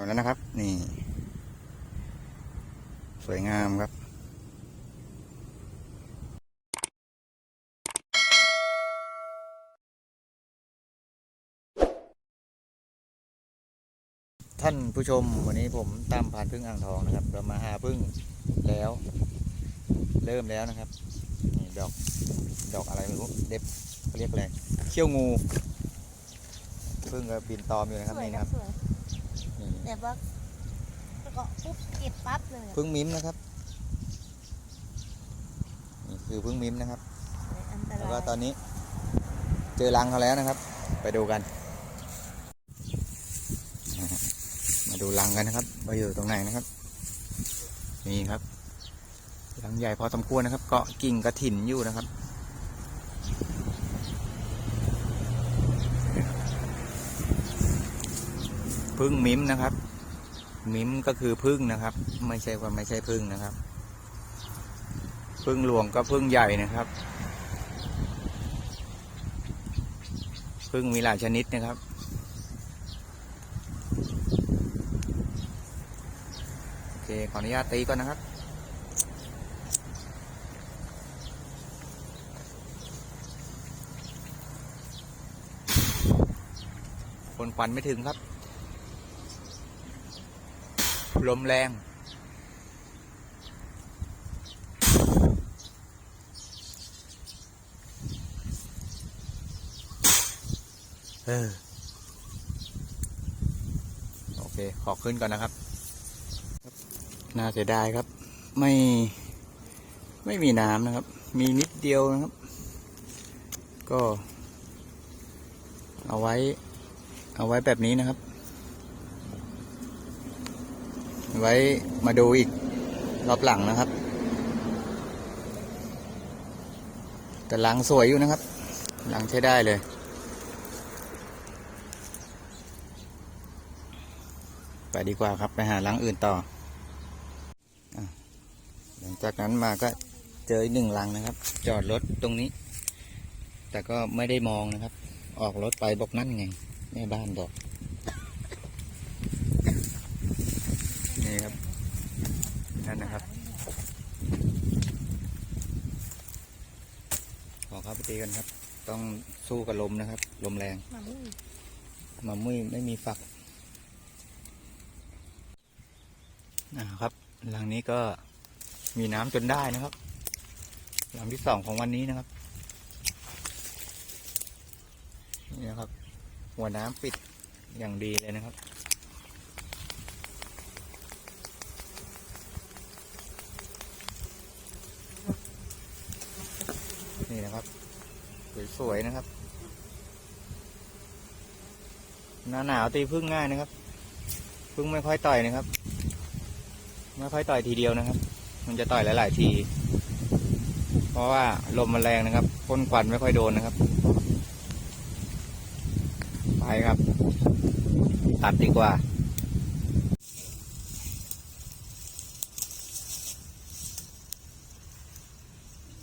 มาแล้วนะครับ นี่ สวยงามครับท่านผู้ชมวันนี้ผมตามผ่านพึ่งอ่างทองนะครับ เรามาหาพึ่งแล้ว เริ่มแล้วนะครับนี่ดอกดอกอะไรไม่รู้เด็บเขาเรียกอะไรเขี้ยวงูพึ่งก็บินตอมอยู่นะครับนี่นะครับ สวยนี่แต่ว่าก็ปุ๊บเก็บปั๊บเลยอะพึ่งมิ้มนะครับ นี่คือพึ่งมิ้มนะครับ อันตแล้วราก็ยตอนนี้ เจอรังเขาแล้วนะครับ ไปดูกัน มาดูรังกันนะครับว่าอยู่ตรงไหนนะครับ นี่ครับรังใหญ่พอสมควรนะครับ เกาะกิ่งกระถินอยู่นะครับ พึ่งมิ้มนะครับ มิ้มก็คือพึ่งนะครับ ไม่ใช่ว่าไม่ใช่พึ่งนะครับ พึ่งหลวงก็พึ่งใหญ่นะครับพึ่งมีหลายชนิดนะครับ โอเค ขออนุญาตตีก่อนนะครับคนควันไม่ถึงครับ ลมแรง เออ โอเค ขอขึ้นก่อนนะครับ น่าเสียดายครับ ไม่ ไม่มีน้ำนะครับ มีนิดเดียวนะครับ ก็ เอาไว้ เอาไว้แบบนี้นะครับ ไว้มาดูอีกรอบหลังนะครับ แต่หลังสวยอยู่นะครับ หลังใช้ได้เลย ไปดีกว่าครับ ไปหาหลังอื่นต่ออหลังจากนั้นมาก็เจออีกหนึ่งหลังนะครับ จอดรถตรงนี้ แต่ก็ไม่ได้มองนะครับ ออกรถไปบอกนั่นไงแม่บ้านบอก นี่ครับ นั่นนะครับ ขอเข้าไป ตีกันครับ ต้องสู้กับลมนะครับ ลมแรงมามุ่งมามุ้ยไม่มีฝักนะครับหลังนี้ก็มีน้ำจนได้นะครับ หลังที่สองของวันนี้นะครับนี่นะครับ หัวน้ำปิดอย่างดีเลยนะครับนี่นะครับ สวยๆนะครับ หน้าหนาวตีพึ่งง่ายนะครับ พึ่งไม่ค่อยต่อยนะครับ ไม่ค่อยต่อยทีเดียวนะครับ มันจะต่อยหลาย ๆ ที เพราะว่าลมมันแรงนะครับพ่นควันไม่ค่อยโดนนะครับ ไปครับ ตัดดีกว่า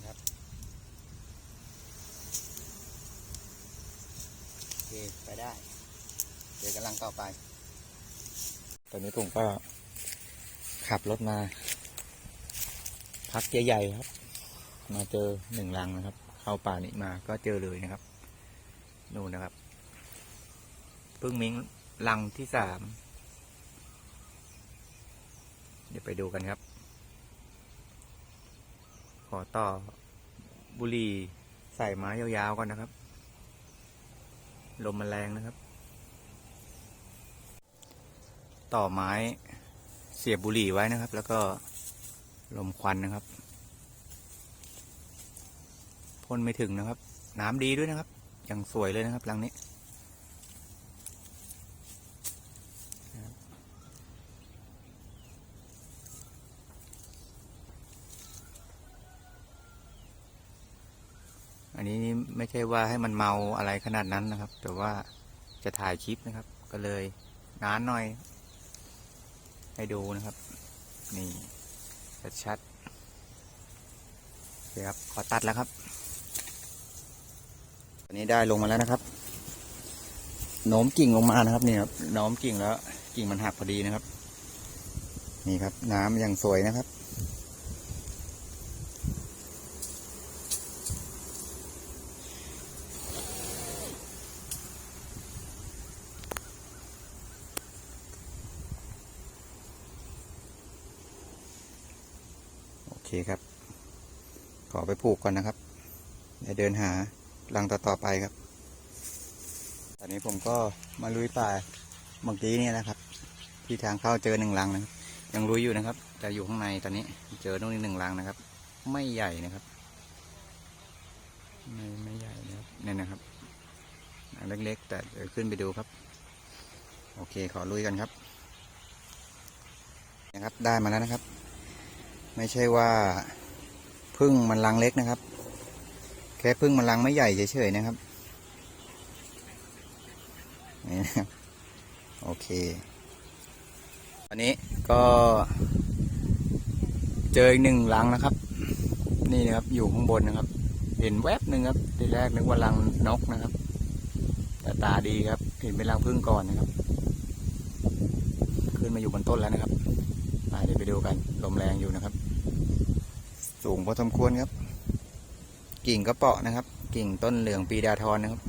ครับโอเค ไปได้ เดี๋ยวกำลังต่อไป ตอนนี้ผมก็ขับ รถมาพักใหญ่ๆครับ มาเจอหนึ่งลังนะครับ เข้าป่านี้มาก็เจอเลยนะครับนู่นนะครับพึ่งมิงลังที่สามเดี๋ยวไปดูกันครับ ขอต่อบุรีใส่ไม้ยาวๆก่อนนะครับ ลมมันแรงนะครับ ต่อไม้ เสียบบุหรี่ไว้นะครับ แล้วก็ลมควันนะครับพ่นไม่ถึงนะครับ น้ำดีด้วยนะครับอย่างสวยเลยนะครับหลังนี้ อันนี้ไม่ใช่ว่าให้มันเมาอะไรขนาดนั้นนะครับ แต่ว่าจะถ่ายคลิปนะครับ ก็เลยนานหน่อย ให้ดูนะครับ นี่ชัดๆโอเคครับ ขอตัดแล้วครับตอนนี้ได้ลงมาแล้วนะครับโน้มกิ่งลงมานะครับนี่ครับโน้มกิ่งแล้ว กิ่งมันหักพอดีนะครับ นี่ครับ น้ำยังสวยนะครับ โอเคครับ ขอไป ผูกก่อนนะครับ เดี๋ยวเดินหารังต่อๆไปครับ ตอนนี้ผมก็มาลุยป่าเมื่อกี้เนี่ยนะครับ ที่ทางเข้าเจอหนึ่งรังนะครับยังลุยอยู่นะครับ แต่อยู่ข้างในตอนนี้เจอตรงนี้หนึ่งรังนะครับ ไม่ใหญ่นะครับ ไม่ไม่ใหญ่นะครับเนี่ยนะครับรังเล็กๆ แต่เดี๋ยวขึ้นไปดูครับ โอเคขอลุยกันครับนะครับได้มาแล้วนะครับ ไม่ใช่ว่า พึ่งมันรังเล็กนะครับ แค่พึ่งมันรังไม่ใหญ่เฉยๆนะครับนี่นะครับโอเค อันนี้ก็เจออีกหนึ่งรังนะครับ นี่นะครับอยู่ข้างบนนะครับ เห็นแวบหนึ่งครับทีแรกนึกว่ารังนกนะครับแต่ตาดีครับ เห็นเป็นรังพึ่งก่อนนะครับ ขึ้นมาอยู่บนต้นแล้วนะครับไปเดี๋ยวไปดูกันลมแรงอยู่นะครับ สูงพอสมควรครับ กิ่งก็เปาะนะครับ กิ่งต้นเหลืองปีดาทรนะครับ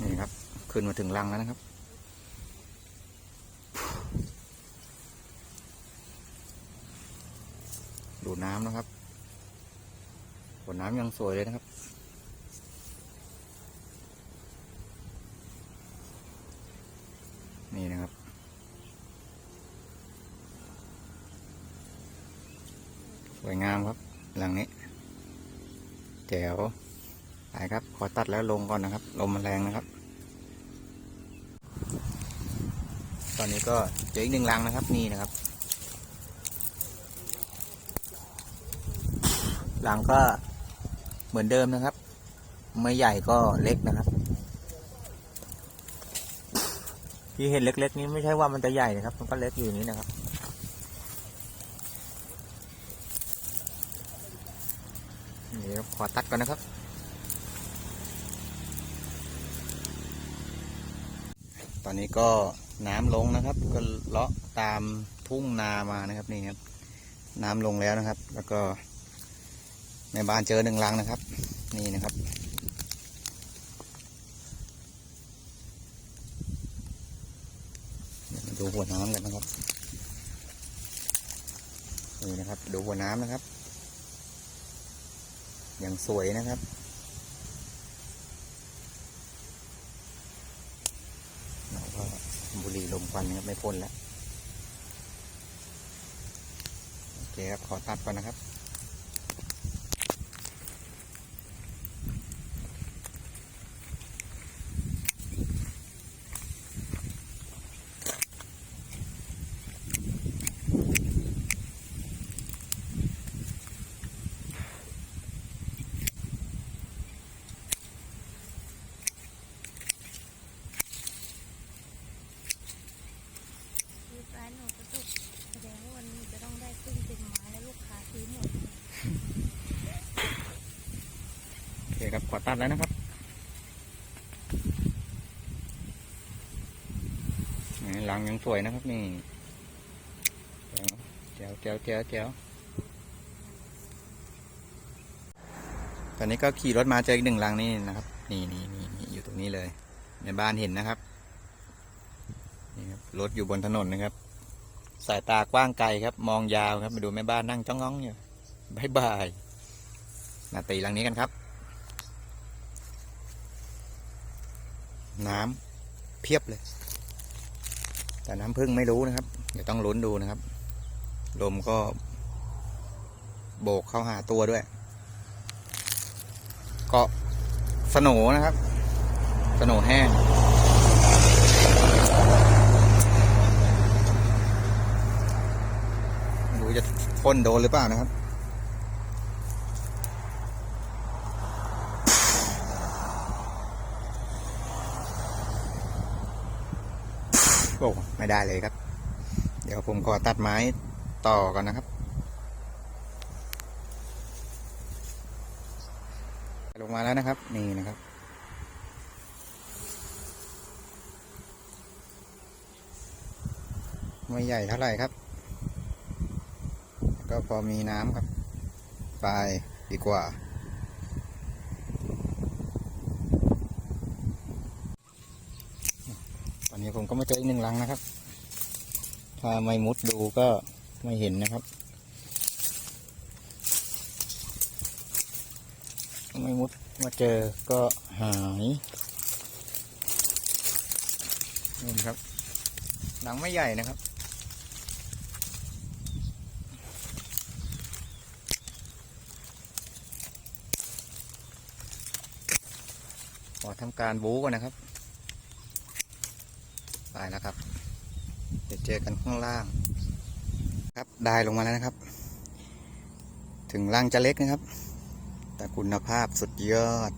นี่ครับขึ้นมาถึงรังแล้วนะครับ ดูน้ำนะครับฝนน้ำยังสวยเลยนะครับ นี่นะครับ สวยงามครับ หลังนี้แจ๋วไปครับ ขอ ตัดแล้วลงก่อนนะครับ ลมมันแรงนะครับ ตอนนี้ก็เจออีกหนึ่งรังนะครับ นี่นะครับรังก็เหมือนเดิมนะครับ ไม่ใหญ่ก็เล็กนะครับ ที่เห็นเล็ก ๆ นี้ไม่ใช่ว่ามันจะใหญ่นะครับ มันก็เล็กอยู่นี้นะครับนี่ครับขอตัดก่อนนะครับ อนนี้ก็น้ำลงนะครับ ก็เลาะตามทุ่งนามานะครับนี่ครับ น้ำลงแล้วนะครับ แล้วก็ในบ้านเจอหนึ่งลังนะครับ นี่นะครับ ดูหัวน้ำกันนะครับนี่นะครับ ดูหัวน้ำนะครับ อย่างสวยนะครับเราก็บุหรี่ลม ควันนะครับไม่พ่นแล้ว โอเคครับ ขอตัดก่อนนะครับ คือร้านหนูกระตุกแสดงว่าวันนี้จะต้องได้ขึ้นเต็มไม้แล้วลูกค้าซื้อหมด โอเคครับขอตัดแล้วนะครับหลังยังสวยนะครับนี่เจ๋วเจ๋วเจ๋วเจ๋วตอนนี้ก็ขี่รถมาเจออีกหนึ่งลังนี่นะครับนี่นี่นี่นี่อยู่ตรงนี้เลย ในบ้านเห็นนะครับนี่ครับรถอยู่บนถนนนะครับ สายตากว้างไกลครับ มองยาวครับมาดูแม่บ้านนั่งจ้องง้องอยู่บายบายมาตีลังนี้กันครับ น้ำเพียบเลย แต่น้ำพึ่งไม่รู้นะครับ เดี๋ยวต้องลุ้นดูนะครับ ลมก็ โบกเข้าหาตัวด้วย เกาะสโหนนะครับ สโหนแห้งไม่รู้จะพ่นโดนหรือเปล่านะครับ ได้เลยครับ เดี๋ยวผมขอตัดไม้ต่อก่อนนะครับ ลงมาแล้วนะครับ นี่นะครับ ไม่ใหญ่เท่าไหร่ครับ ก็พอมีน้ำครับ ไปดีกว่าตอนนี้ผมก็มาเจออีกหนึ่งลังนะครับ ถ้าไม่มุดดูก็ไม่เห็นนะครับ ไม่มุดมาเจอก็หายนี่ครับ หนังไม่ใหญ่นะครับ ขอทำการบู๊ก่อนนะครับ ไปแล้วครับ เจอกันข้างล่าง ครับได้ลงมาแล้วนะครับ ถึงรังจะเล็กนะครับ แต่คุณภาพสุดยอด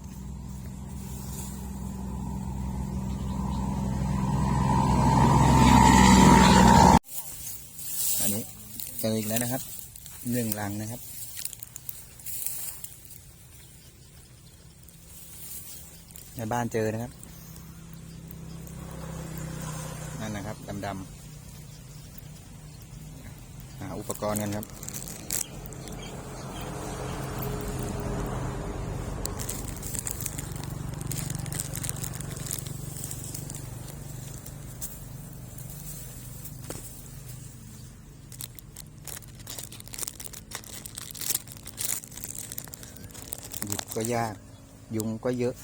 อันนี้เจออีกแล้วนะครับหนึ่งรังนะครับ ในบ้านเจอนะครับ นั่นนะครับดำๆ หาอุปกรณ์กันครับ หยิบก็ยาก ยุงก็เยอะ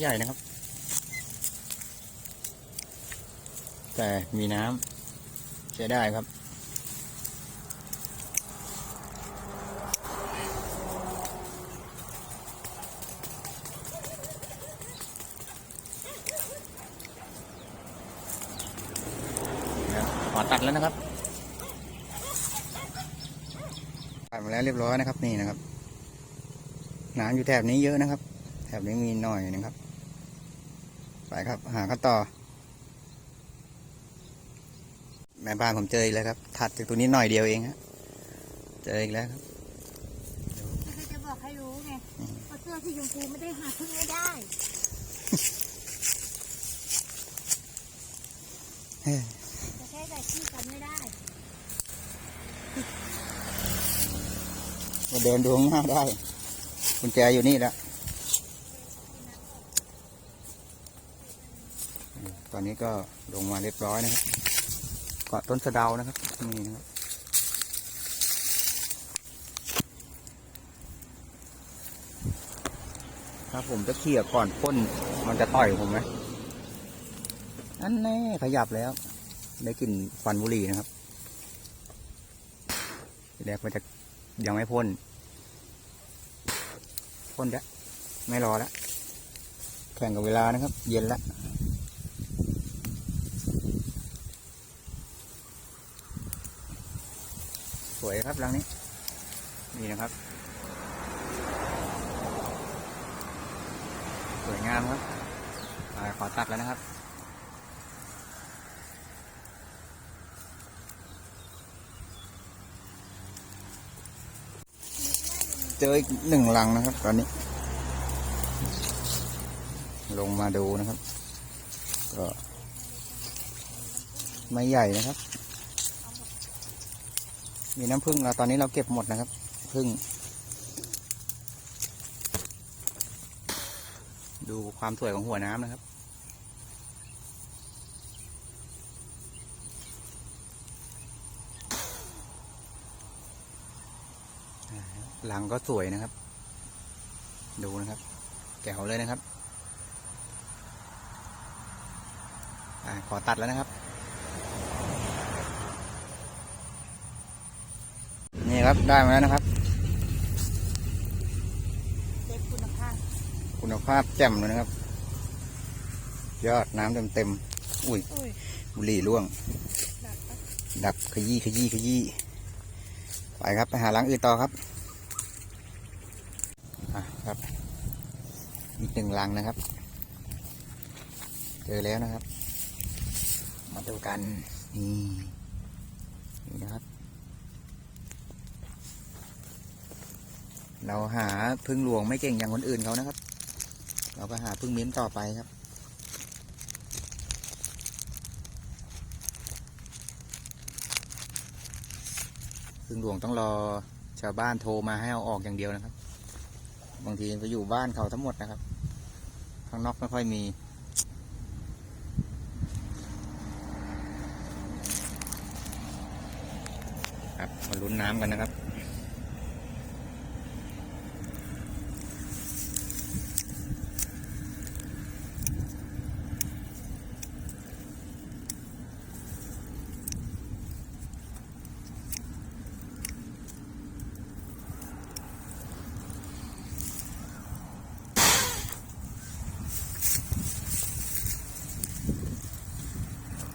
ใหญ่นะครับ แต่มีน้ำใช้ได้ครับ ขอตัดแล้วนะครับตัดมาแล้วเรียบร้อยนะครับนี่นะครับน้ำอยู่แถบนี้เยอะนะครับ แถบนี้มีหน่อยนะครับ ไปครับ หากันต่อ แม่บ้านผมเจออีกแล้วครับ ถัดจากตัวนี้หน่อยเดียวเองฮะเจออีกแล้วครับไม่ใช่จะบอกให้รู้ไงอืมว่าเสื้อสีชมพูไม่ได้หาพึ่งไม่ได้เฮ้ยจะแค่ใส่ที่กันไม่ได้มาเดินดูข้างหน้าได้กุญแจอยู่นี่แล้ว อืมตอนนี้ก็ลงมาเรียบร้อยนะครับเกาะต้นสะเดานะครับนี่นะครับถ้าผมจะเขี่ยก่อนพ่นมันจะต่อยผมไหมอันแน่ขยับแล้ว ได้กลิ่นควันบุหรี่นะครับทีแรกมันจะยังไม่พ่นพ่นแล้วไม่รอแล้วแข่งกับเวลานะครับ เย็นแล้ว วยครับรังนี้ นี่นะครับ สวยงามครับอ่าขอตัดแล้วนะครับเจออีกหนึ่งลังนะครับ ตอนนี้ ลงมาดูนะครับ ก็ ไม่ใหญ่นะครับ มีน้ำผึ้งเราตอนนี้เราเก็บหมดนะครับผึ้งดูความสวยของหัวน้ำนะครับ หลังก็สวยนะครับ ดูนะครับ แก้วเลยนะครับอขอตัดแล้วนะครับ นี่ครับ ได้มาแล้วนะครับเด็กคุณภาพคุณภาพแจ่มเลยนะครับ ยอดน้ำเต็มเต็มๆอุ้ย อุ้ยบุหรี่ร่วง ดักปะดับขยี้ขยี้ขยี้ไปครับไปหาหลังอื่นต่อครับอะครับอีกหนึ่งหลังนะครับ เจอแล้วนะครับ มาดูกันนี่นี่นะครับ เราหาพึ่งหลวงไม่เก่งอย่างคนอื่นเขานะครับ เราก็หาพึ่งมิ้นต่อไปครับ พึ่งหลวงต้องรอชาวบ้านโทรมาให้เอาออกอย่างเดียวนะครับ บางทีไปอยู่บ้านเขาทั้งหมดนะครับ ข้างนอกไม่ค่อยมีครับมาลุ้นน้ำกันนะครับ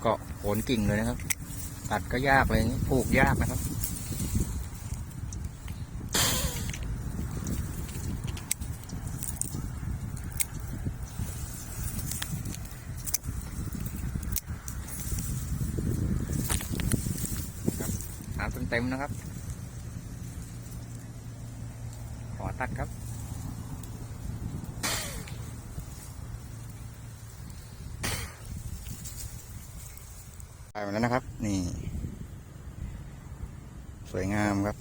เกาะโขนกิ่งเลยนะครับ ตัดก็ยากเลยปลูกยากนะครับ ครับน้ำเต็มๆนะครับ ขอตัดครับ ไปมา แล้วนะครับ นี่ สวยงามครับ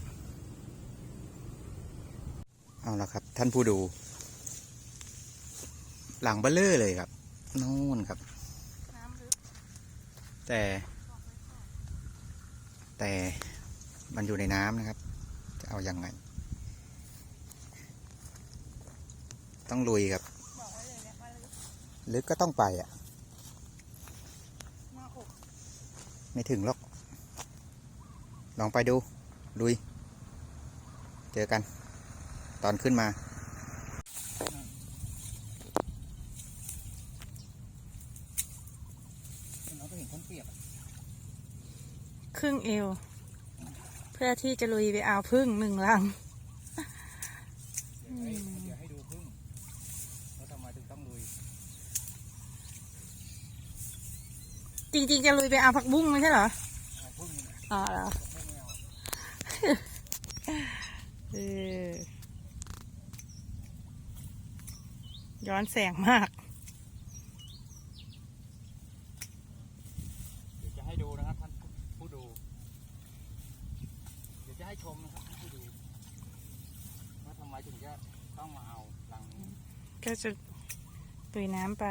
เอาละครับ ท่านผู้ดู หลังเบลเลอร์เลยครับนู่นครับ แต่ แต่มันอยู่ในน้ำนะครับ จะเอาอยัางไง ต้องลุยครับ ลึกก็ต้องไปอะ หน้าอก ไม่ถึงหรอก ลองไปดู ลุย เจอกัน ตอนขึ้นมาเราก็เห็นคนเปียกครึ่งเอว เพื่อที่จะลุยไปเอาพึ่งหนึ่งลัง เดี๋ยวให้เดี๋ยวให้ดูพึ่งว่าทำไมถึงต้องลุย จ ริงๆจะลุยไปเอาผักบุ้งไม่ใช่เหรอเอาพึ่งนี่นะอ๋อเหรอพึ่งไม่เอาเออย้อนแสงมากเดี๋ยวจะให้ดูนะครับท่านผู้ดู เดี๋ยวจะให้ชมนะครับท่านผู้ดูว่าทำไมถึงจะต้องมาเอาหลังนี้ก็จะตุยน้ำไป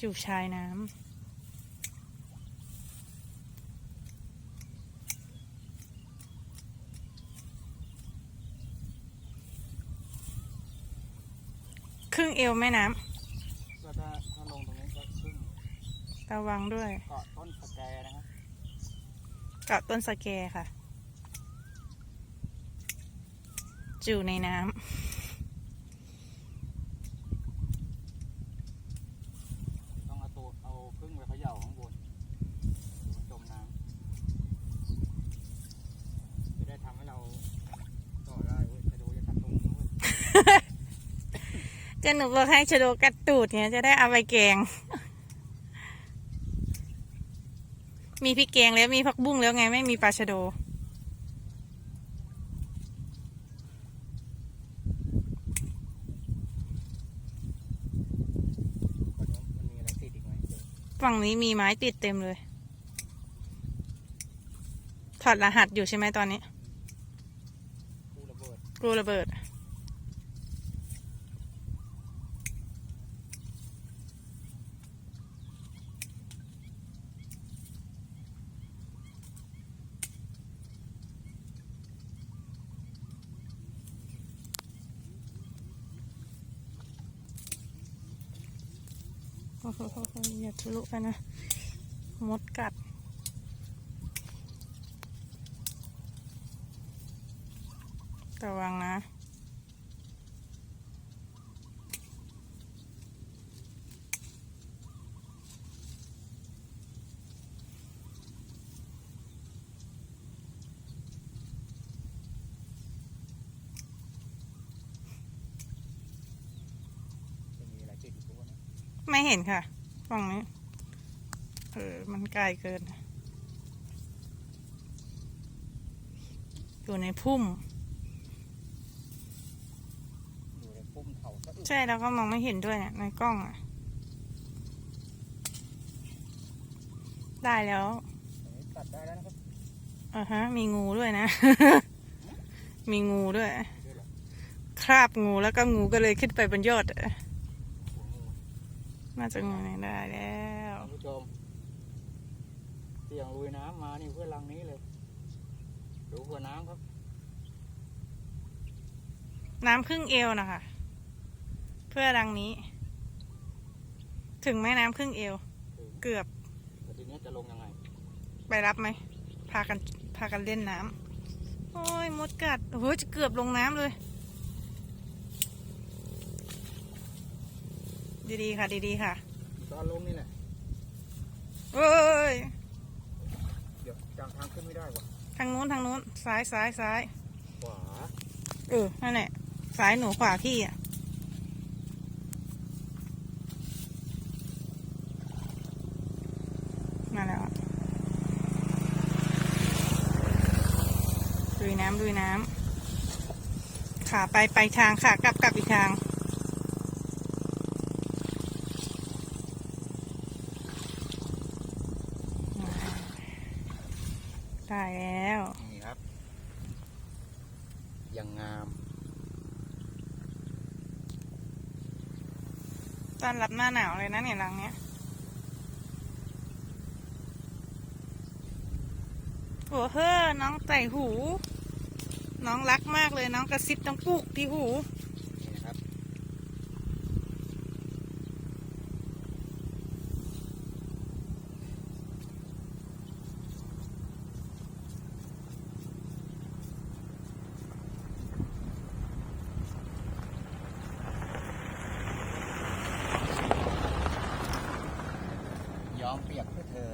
จูบชายน้ำครึ่งเอวแม่น้ก็ถ้าถ้าลงตรงนี้ก็พึ่งำระวังด้วย เกาะต้นสแกนะครับเกาะต้นสะแกค่ะ จูในน้ต้องเอาตัวเอาพึ่งไปเขย่าข้างบนเดี๋ยวมันจมน้ำจะได้ทำให้เราต่อได้เว้ยจะดูจะตัดตรงนู้นเว้ยำจะ หนูบอกให้ชะโดกัดตูดเนี่ยจะได้เอาไปแกง มีพริกแกงแล้วมีผักบุ้งแล้วไงไม่มีปลาชะโดคนนู้นมันมีอะไรติดอีกไหมเดี๋ยวฝั่งนี้มีไม้ติดเต็มเลย ถอดรหัสอยู่ใช่ไหมตอนนี้ กู้ระเบิดกลัวระเบิด ทะลุไปนะ มดกัด ระวังนะไม่เห็นค่ะ กล้องนี้ เออ มันไกลเกิน อยู่ในพุ่ม อยู่ในพุ่มเขาก็อึใช่แล้วก็มองไม่เห็นด้วยเนี่ยในกล้องอะ ได้แล้ว ตัดได้แล้วนะครับอ่าฮะ มีงูด้วยนะ มีงูด้วย คราบงูแล้วก็งูก็เลยขึ้นไปบนยอดอะ น่าจะงูเนี่ยได้แล้วท่านผู้ชมเสี่ยงลุยน้ำมานี่เพื่อรังนี้เลยดูหัวน้ำครับ น้ำครึ่งเอวนะคะ เพื่อรังนี้ ถึงไหมน้ำครึ่งเอว เกือบแต่ทีนี้จะลงยังไง ไปรับไหม พากันพากันเล่นน้ำโอ้ยมดกัดโอ้โหจะเกือบลงน้ำเลย ดีๆค่ะ ดีๆค่ะ ตอนลงนี่แหละเอ้ย เดี๋ยวจางทางขึ้นไม่ได้ว่ะทางนู้นทางนู้น ซ้ายซ้ายซ้าย ขวาเออ นั่นแหละ ซ้ายหนูขวาพี่อะนั่นแหละลุยน้ำลุยน้ำ ขาไปไปทางขากลับกลับอีกทาง ได้แล้ว นี่ครับ ยังงามต้อนรับหน้าหนาวเลยนะเนี่ยรังเนี้ยโอ้เฮ้อน้องใส่หู น้องรักมากเลยน้องกระซิบต้องปลุกที่หู นี่นะครับ ย้อมเปียกเพื่อเธอ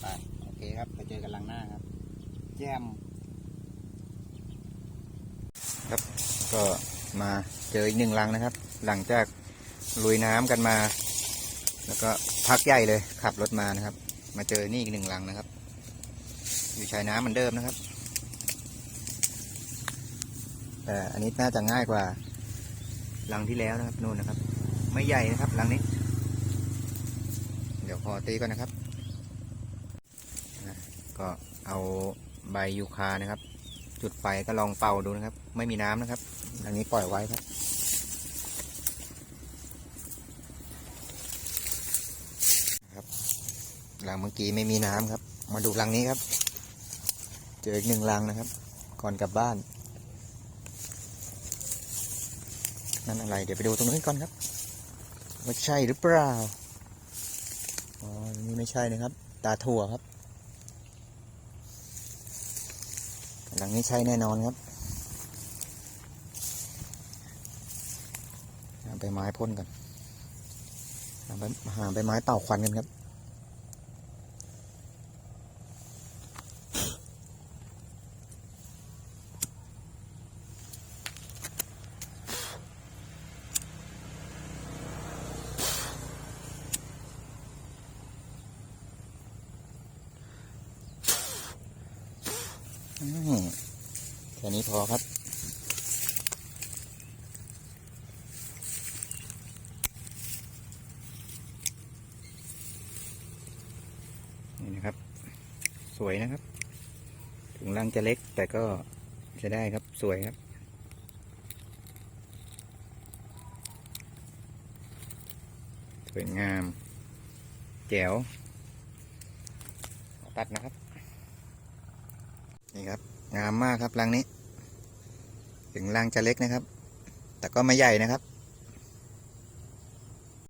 ไป โอเคครับ ไปเจอกันลังหน้าครับ แจม ครับก็มาเจออีกหนึ่งลังนะครับ หลังจากลุยน้ำกันมา แล้วก็พักใหญ่เลยขับรถมานะครับ มาเจอนี่อีกหนึ่งลังนะครับ อยู่ชายน้ำเหมือนเดิมนะครับแต่อันนี้น่าจะง่ายกว่าลังที่แล้วนะครับนู่นนะครับ ไม่ใหญ่นะครับลังนี้ เดี๋ยวพอตีก่อนนะครับ ก็เอาใบยูคานะครับ จุดไฟก็ลองเป่าดูนะครับ ไม่มีน้ำนะครับ อันนี้ปล่อยไว้ครับครับรังเมื่อกี้ไม่มีน้ำครับ มาดูรังนี้ครับ เจออีกหนึ่งรังนะครับ ก่อนกลับบ้าน นั่นอะไร เดี๋ยวไปดูตรงนี้ก่อนครับว่าใช่หรือเปล่าอ๋อนี่ไม่ใช่นะครับ ตาถั่วครับหลัง นี้ใช่แน่นอนครับหาใบไม้พ่นกันหาใบหาใบไม้เป่าควันกันครับ แค่นี้พอครับนี่นะครับ สวยนะครับถึงรังจะเล็กแต่ก็จะได้ครับสวยครับสวยงาม แจ๋วขอตัดนะครับ นี่ครับ ครับรังนี้ ถึงรังจะเล็กนะครับ แต่ก็ไม่ใหญ่นะครับ